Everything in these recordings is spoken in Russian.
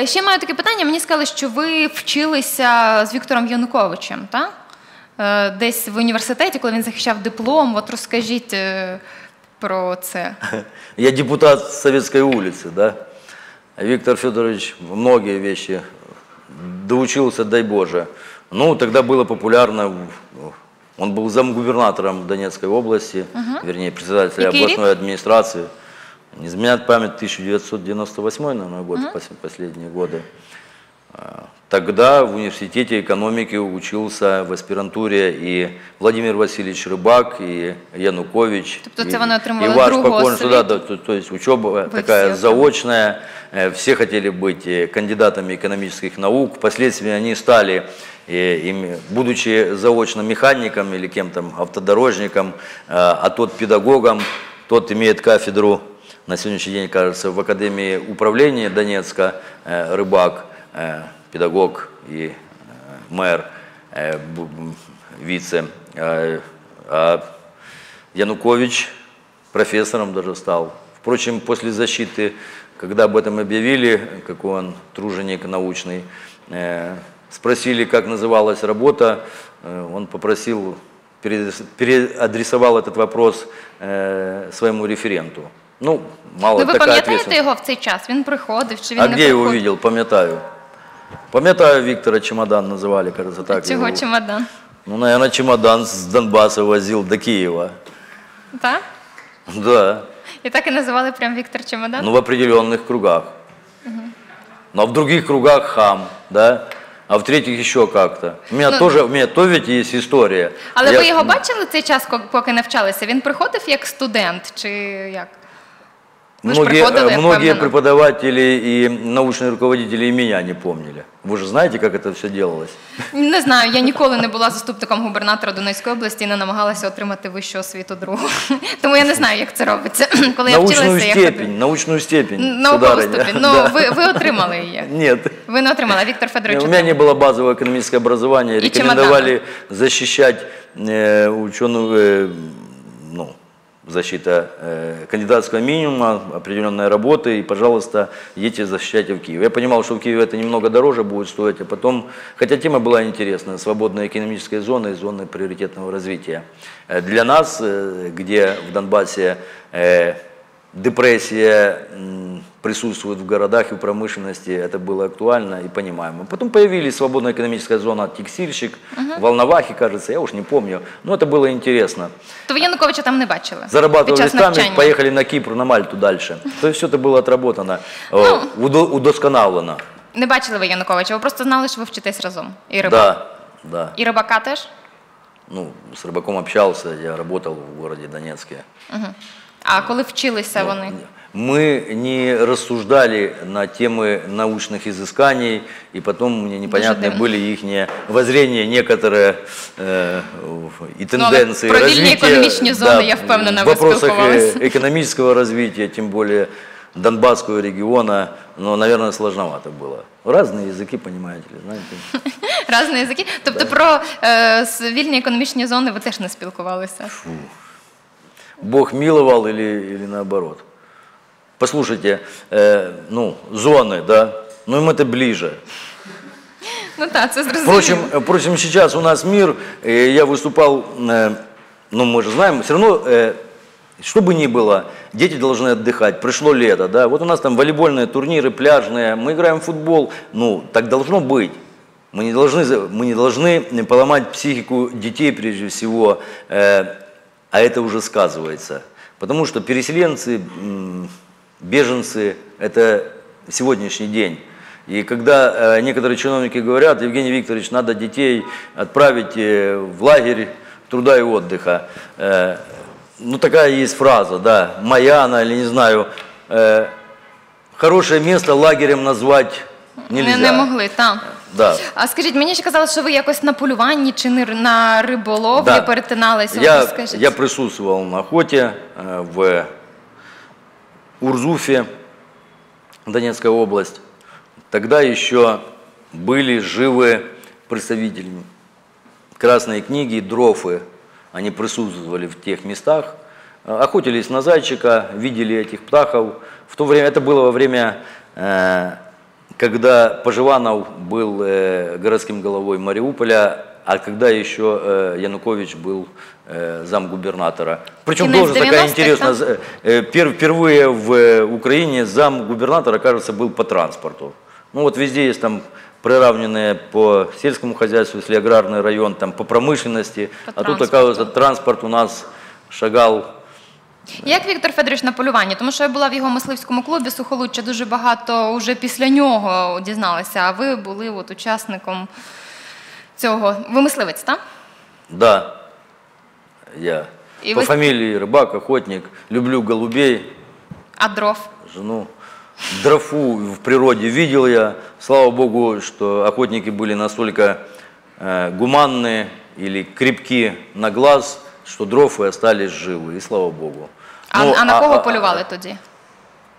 е, ще маю таке питання. Мені сказали, що ви вчилися з Віктором Януковичем, так? Е, Десь в університеті, коли він захищав диплом. От розкажіть е, про це. Я депутат Советской улицы, да. Виктор Федорович многие вещи доучился, дай Боже. Ну, тогда было популярно, он был замгубернатором Донецкой области, вернее, председателя Який рік? областной администрации. не изменяет память 1998, наверное, год, пос- последние годы. А, Тогда в университете экономики учился в аспирантуре и Владимир Васильевич Рыбак, и Янукович. Тобто и- це вони отримали и ваш освіту? да, да, то, то есть учеба такая всі заочная, э, все хотели быть э, кандидатами экономических наук, впоследствии они стали, э, ими, будучи заочно механиком или кем-то автодорожником, а тот педагогом, тот имеет кафедру на сегодняшний день, кажется, в Академии управления Донецка, э, Рыбак, э, педагог и э, мэр, вице. А Янукович профессором даже стал. Впрочем, после защиты, когда об этом объявили, какой он труженик научный, спросили, как называлась работа, он попросил, переадрес- переадресовал этот вопрос своему референту. Ну, мало Ну, ви такая пам'ятаєте ответственность. його в цей час? Він приходив чи він А не где его приходив? видел, памятаю. Памятаю, Виктора Чемодан называли, кажется, так. Чого его. чемодан? Ну, наверное, чемодан с Донбасса возил до Киева. Так? Да. І так і називали прям Віктор Чемодан? Ну, в определенных кругах. Но в других кругах хам, да? А в третьих еще как-то. У меня Ну, тоже, у меня то ведь есть история. Але Я- ви його бачили цей час, ко- поки навчалися? Він приходив як студент чи як? Ви ж Многие, приходили, э, я многие впевнена. преподаватели и научные руководители и меня не помнили. Вы же знаете, как это все делалось? Не знаю, я ніколи не була заступником губернатора Донецької області і не намагалася отримати вищу освіту другу. Тому я не знаю, як це робиться. Коли я научную вчилася, я степень, ходила. научную степень, Наукову сударыня. ступінь. Ну, Да. ви, ви отримали її. Нет. Ви не отримали, а Віктор Федорович. У меня не было базового экономического образования. И Рекомендовали защищать э, ученую, э, ну, защита э, кандидатского минимума, определенная работа, и, пожалуйста, едьте защищайте в Киев. Я понимал, что в Киеве это немного дороже будет стоить, а потом, хотя тема была интересная, свободная экономическая зона и зоны приоритетного развития. Э, Для нас, э, где в Донбассе э, депрессия м, присутствует в городах и в промышленности, это было актуально и понимаемо. Потом появилась свободная экономическая зона текстильщик, Волновахи, кажется, я уж не помню, но это было интересно. То ви Януковича там не бачили? під Зарабатывали час там, навчання? поехали на Кипр, на Мальту дальше. То есть все это было отработано, э, удо- удосконалено. Не бачили ви Януковича, ви просто знали, що ви вчитесь разом. І рибак. Да, да. І рибака теж? Ну, с рыбаком общался, я работал в городе Донецке. А коли вчилися Ну, вони? Мы не рассуждали на темы научных изысканий, и потом мне непонятны дивно. были их воззрения некоторые э, и тенденции про вільні развития. економічні зони, я впевнена, в ви вопросах спілкувалися. э, экономического развития, тем более Донбасского региона, но, наверное, сложновато было. Разные языки, понимаете ли, знаете. Разні язики. Тобто про е, с- вільні економічні зони ви теж не спілкувалися. Бог миловал или, или наоборот. Послушайте, э, ну, зоны, да, ну им это ближе. Ну так, це зрозуміло. Впрочем, впрочем, сейчас у нас мир, э, я выступал, э, ну мы же знаем, все равно, э, что бы ни было, дети должны отдыхать, пришло лето, да, вот у нас там волейбольные турниры, пляжные, мы играем в футбол, ну, так должно быть. Мы не должны, мы не должны поломать психику детей прежде всего, э, а это уже сказывается. Потому что переселенцы, беженцы – это сегодняшний день. И когда э, некоторые чиновники говорят, Евгений Викторович, надо детей отправить э, в лагерь труда и отдыха. Э, ну, такая есть фраза, да, моя она или не знаю. Хорошее место лагерем назвать нельзя. Не, не могли, так. Да. А скажіть, мені ще казали, що ви якось на полюванні чи не- на риболовлі Да. перетиналися. От Я, розкажіть. я присутствовал на охоте э, в Урзуфе, Донецкая область. Тогда еще были живы представители Красной книги, дрофы. Они присутствовали в тех местах, э, охотились на зайчика, видели этих птахов. В то время, это было во время э, когда Поживанов был э, городским головой Мариуполя, а когда еще э, Янукович был э, замгубернатора. Причем тоже такая 90-х, интересная, впервые в Украине замгубернатора, кажется, был по транспорту. Ну вот везде есть там приравненные по сельскому хозяйству, если аграрный район, там по промышленности, По а тут, транспорту. оказывается, транспорт у нас шагал Як Віктор Федорович на полюванні? Тому що я була в його мисливському клубі Сухолуччя дуже багато вже після нього дізналася, а ви були от учасником цього. Ви мисливець, так? Да, я И по вы- фамилии рыбак, охотник, люблю голубей, А дров? жену. Дрофу в природе видел я. Слава богу, что охотники были настолько э, гуманные или крепки на глаз, что дрофы остались живы. И слава богу. А, Ну, а на кого а- полювали тоді?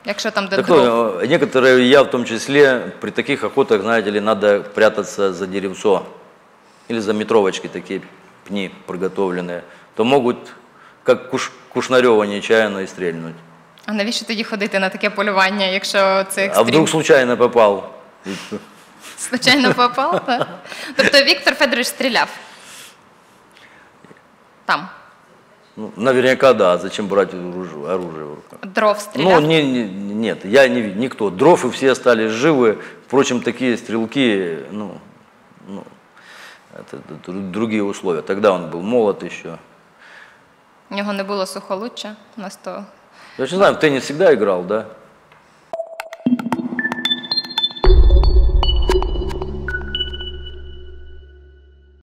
Якщо там де Да дров? кто, э, некоторые, я в том числе, при таких охотах, знаете ли, надо прятаться за деревцо или за метровочки такие пни приготовленные, то могут, как куш, Кушнарева нечаянно и стрельнуть. А навіщо тоді ходити на таке полювання, якщо це А екстрім? вдруг случайно попал? Звичайно попав, так? Тобто Віктор Федорович стріляв? Там. Ну, наверняка да, зачем брать оружие, оружие в руках? Дров стріляв? Ну, не, не- нет, я не никто. Дров и все остались живы. Впрочем, такие стрелки, ну, ну это, это дру- другие условия. Тогда он был молод еще. У нього не було сухолуччя на сто. Я не знаю, в теннис всегда играл, да?